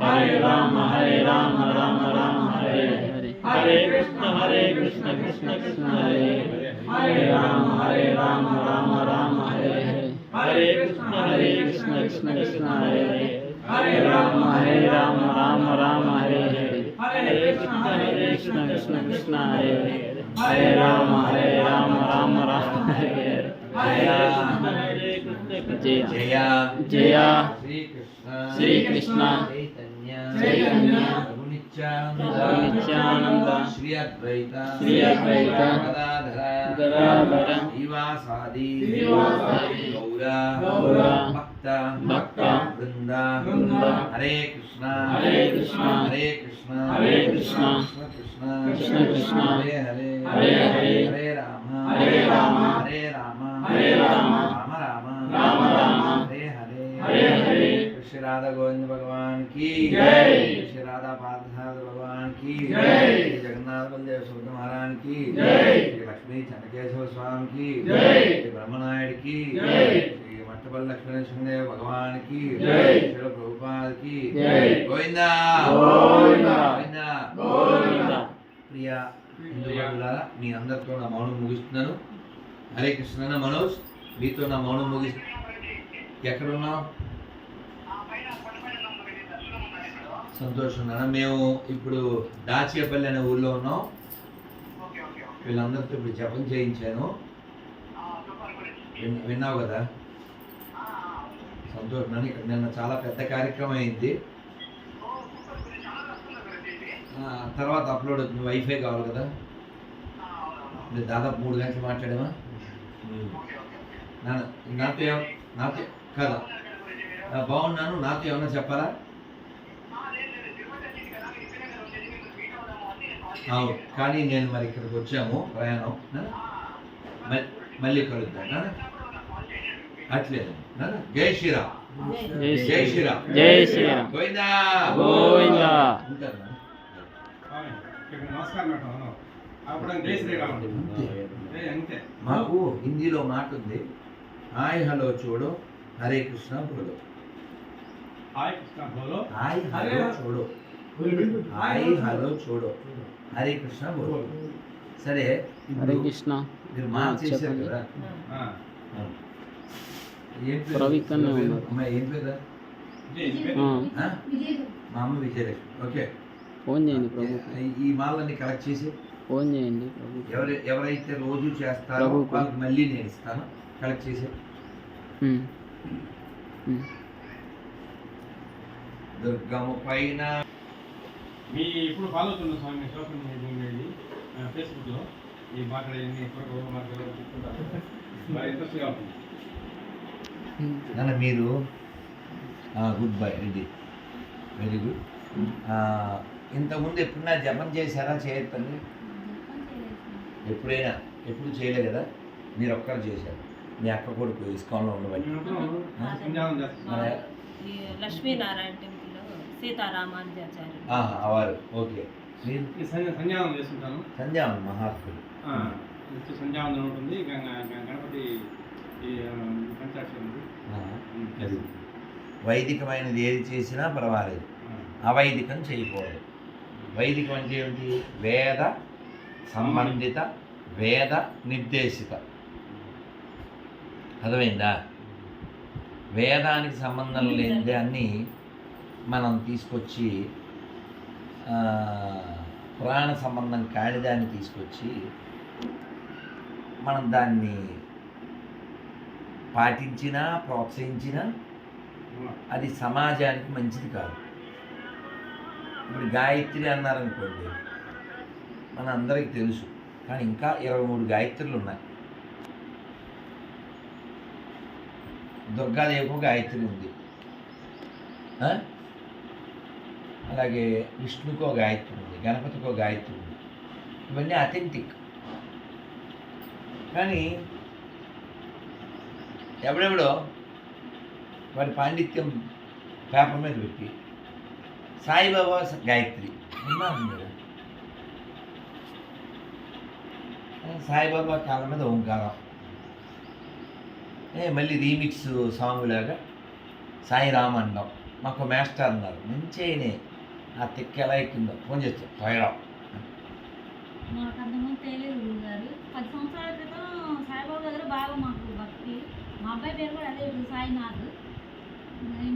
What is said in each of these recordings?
హరే రామ హరే రామ రామ రామ హరే హరే హరే కృష్ణ హరే కృష్ణ కృష్ణ కృష్ణ హరే హరే హరే రామ హరే రామ రామ రామ హరే హరే హరే కృష్ణ హరే కృష్ణ కృష్ణ కృష్ణ హరే హరే హరే రామ హరే రామ రామ రామ హరే హరే హరే కృష్ణ హరే కృష్ణ కృష్ణ కృష్ణ హరే హరే హరే రామ హరే రామ రామ రామ హరే హరే రఘునిత్యానంద శ్రీ అద్వైత శ్రీ అద్వైత గదాధర శ్రీవాసాది గౌర గౌర భక్త భక్త బృంద బృంద హరే కృష్ణ హరే కృష్ణ హరే కృష్ణ హరే కృష్ణ కృష్ణ కృష్ణ కృష్ణ హరే హరే హరే హరే హరే రామ హరే రాధా పార్థనాథ భగవానికి జగన్నాథ బలదేవ సూర్య మహారానికి శ్రీ లక్ష్మీ చంద్రకేశవ స్వామికి శ్రీ బ్రహ్మనాయుడికి శ్రీ మట్టపల్లి లక్ష్మీనరసింహదేవ భగవానికి శ్రీ ప్రభుపాదికి గోవిందా. గోవిందా. ప్రియా మీ అందరితో నా మౌనం ముగిస్తున్నాను. హరే కృష్ణ మనోజ్. మీతో నా మౌనం ముగిస్తున్నాను ఎక్కడున్నావు? సంతోషం నాన్న మేము ఇప్పుడు దాచియపల్లి అనే ఊర్లో ఉన్నాం. వీళ్ళందరితో ఇప్పుడు జపం చేయించాను. విన్- విన్నావు కదా? సంతోషం. నాన్న ఇక్కడ నిన్న చాలా పెద్ద కార్యక్రమం అయింది. తర్వాత అప్లోడ్ అవుతుంది. వైఫై కావాలి కదా? దాదాపు మూడు గంటలు మాట్లాడామా? నాతో నాతో కదా? బాగున్నాను. నాతో ఏమన్నా చెప్పాలా? అవును. కానీ నేను మరి ఇక్కడికి వచ్చాము ప్రయాణం. మళ్ళీ కలుద్దాం? అట్లేదు? జై శ్రీరామ్. జై శ్రీరామ్. జై శ్రీరామ్. గోవిందా. గోవిందా. మాకు హిందీలో మాట ఉంది. హాయ్ హలో చూడు. హరే కృష్ణ బోలో. హాయ్ కృష్ణ బోలో. హాయ్ హలో చూడు. హాయ్ హలో చూడు. హరే కృష్ణ బోలో. సరే హరే కృష్ణ. మీరు మా ఆ, చేశారు. కదా. ఆ, ఏం పేరు? మా అమ్మ విజయలక్ష్మి. ఓకే. ఫోన్ చేయండి ప్రభు. ఈ- మాలన్నీ కలెక్ట్ చేసి. ఫోన్ చేయండి ప్రభు. ఎవరు ఎవరైతే రోజు చేస్తారో. వాళ్ళకి మళ్ళీ నేను ఇస్తాను. కలెక్ట్ చేసి. దుర్గము పైన మీ ఇప్పుడు ఫాలో అవుతున్న స్వామి సోషల్ మీడియా ఇది ఫేస్బుక్లో ఈ మాట్లాడేది ఎప్పుడు మాట్లాడారు చెప్తుంటారు. ఇంట్రెస్ట్గా ఉంటుంది. నాన్న మీరు గుడ్ బై ఇది. వెరీ గుడ్ ఇంతకుముందు ఎప్పుడైనా జపం చేశారా చేయొద్దండి ఎప్పుడైనా ఎప్పుడు చేయలే కదా? మీరు ఒక్కరు చేశారు. మీ అక్క కొడుకు ఇస్కాన్లో ఉండబట్టి. లక్ష్మీనారాయణ సీతారామానుజాచార్య వారు. ఓకే. చేస్తుంటాను. సంధ్యావన్ మహాత్ముడు ఉంటుంది. గణపతి పంచాక్షరి వైదికమైనది ఏది చేసినా పర్వాలేదు. అవైదికం చేయకూడదు. వైదికం అంటే ఏమిటి? వేద సంబంధిత వేద నిర్దేశిత. అర్థమైందా? వేదానికి సంబంధం లేని దాన్ని మనం తీసుకొచ్చి పురాణ సంబంధం కాళిదాన్ని తీసుకొచ్చి మనం దాన్ని పాటించినా ప్రోత్సహించినా అది సమాజానికి మంచిది కాదు. ఇప్పుడు గాయత్రి అన్నారనుకోండి మన అందరికీ తెలుసు కానీ ఇంకా ఇరవై మూడు గాయత్రులు ఉన్నాయి. దుర్గాదేవికి గాయత్రి ఉంది. అలాగే విష్ణుకో గాయత్రి ఉంది గణపతికో గాయత్రి ఉంది. ఇవన్నీ అథెంటిక్ కానీ ఎవడెవడో వాడి పాండిత్యం పేపర్ మీద పెట్టి సాయిబాబా గాయత్రి. ఉన్నారు సాయిబాబా కాలం మీద ఓంకారం. ఏ మళ్ళీ రీమిక్స్ సాంగ్ లాగా సాయిరామ్ అన్నాం మాకు మాస్టర్ అన్నారు. మంచి ఆ తిక్క ఎలా ఎక్కిందో. ఫోన్ చేస్తాం. సాయిరామ్ మాకు అంతకుముందు తెలియదు గురుగారు. పది సంవత్సరాల క్రితం సాయిబాబా దగ్గర బాగా మాకు భక్తి. మా అబ్బాయి పేరు కూడా అదే సాయినాథ్.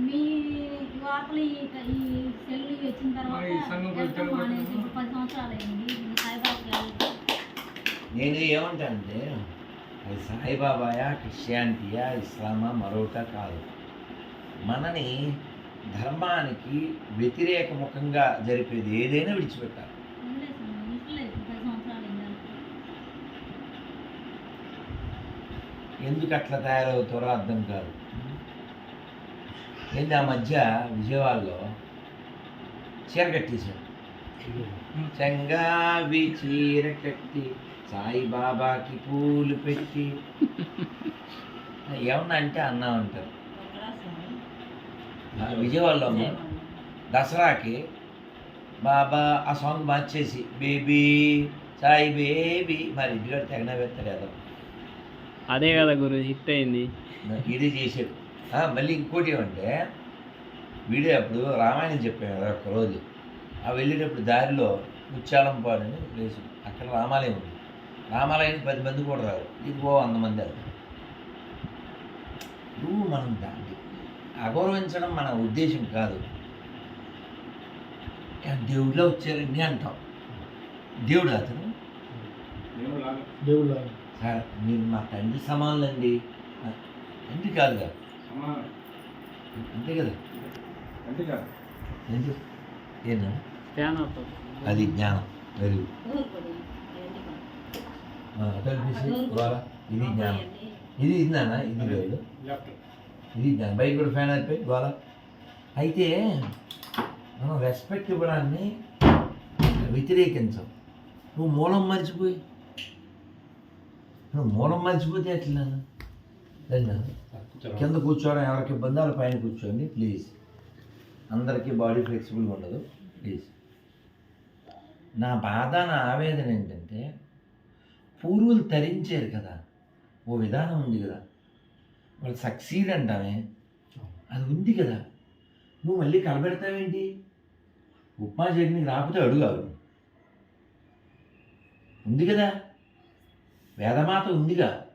మీ వార్తలు ఈ ఈ సెల్లు వచ్చిన తర్వాత అనేసి ఇప్పుడు పది సంవత్సరాలు అయింది వెళ్ళి నేను ఏమంటానంటే అది సాయిబాబాయా క్రిస్టియానిటీయా ఇస్లామా మరొకట కాదు. మనని ధర్మానికి వ్యతిరేకముఖంగా జరిపేది ఏదైనా విడిచిపెట్టాలి. ఎందుకు అట్లా తయారవుతారో అర్థం కాదు. ఏంటి ఆ మధ్య విజయవాడలో చీర కట్టేశాడు చెంగావి చీర కట్టి సాయిబాబాకి పూలు పెట్టి. ఏమన్నా అంటే అన్నా ఉంటారు విజయవాడలో దసరాకి బాబా ఆ సాంగ్ మార్చేసి బేబీ సాయి బేబీ మరి ఇంటికాడ తెగన కదా అదే కదా గురు హిట్ అయింది. ఇది చేశాడు ఆ, మళ్ళీ ఇంకోటి ఏమంటే వీడియో అప్పుడు రామాయణం చెప్పాను కదా ఒకరోజు ఆ వెళ్ళేటప్పుడు దారిలో ముత్యాలంపాడు అని ప్లేసు అక్కడ రామాలయం ఉంది. రామాలయానికి పది మంది కూడా రారు. ఇది ఓ వంద మంది అది నువ్వు మనం దాన్ని. అగౌరవించడం మన ఉద్దేశం కాదు. ఏ, దేవుడిలో వచ్చారండి అంటాం. దేవుడు అతను? దేవుడు సార్ మీరు మా తండ్రి సమానులండి. తండ్రి కాదుగా సమానం. అంతే కదా? అంతే కాదు. ఏంటి ఏనా ఫ్యాన్ అవుతుంది అది జ్ఞానం. వెరీ కాదు. గుడ్ ద్వారా ఇది జ్ఞానం. ఇది ఇందానా? ఇది లేదు. లెఫ్ట్. ఇది దాని బయట కూడా ఫ్యాన్ అయిపోయి ద్వారా అయితే మనం రెస్పెక్ట్ ఇవ్వడాన్ని వ్యతిరేకించం. నువ్వు మూలం మర్చిపోయి. నువ్వు మూలం మర్చిపోతే ఎట్లా? కింద కూర్చోవడం ఎవరికి ఇబ్బంది వాళ్ళ పైన కూర్చోండి ప్లీజ్ అందరికీ బాడీ ఫ్లెక్సిబుల్గా ఉండదు ప్లీజ్ నా బాధ నా ఆవేదన ఏంటంటే పూర్వులు తరించారు కదా ఓ విధానం ఉంది కదా. వాళ్ళు సక్సీడ్ అంటామే. అది ఉంది కదా. నువ్వు మళ్ళీ కలబెడతావేంటి? ఉప్మా చట్నీ రాకపోతే అడుగు ఉంది కదా. వేదమాత ఉందిగా.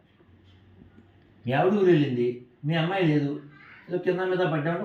మీ ఆవిడ ఊరు వెళ్ళింది. మీ అమ్మాయి లేదు. ఏదో కింద మీద పడ్డాడు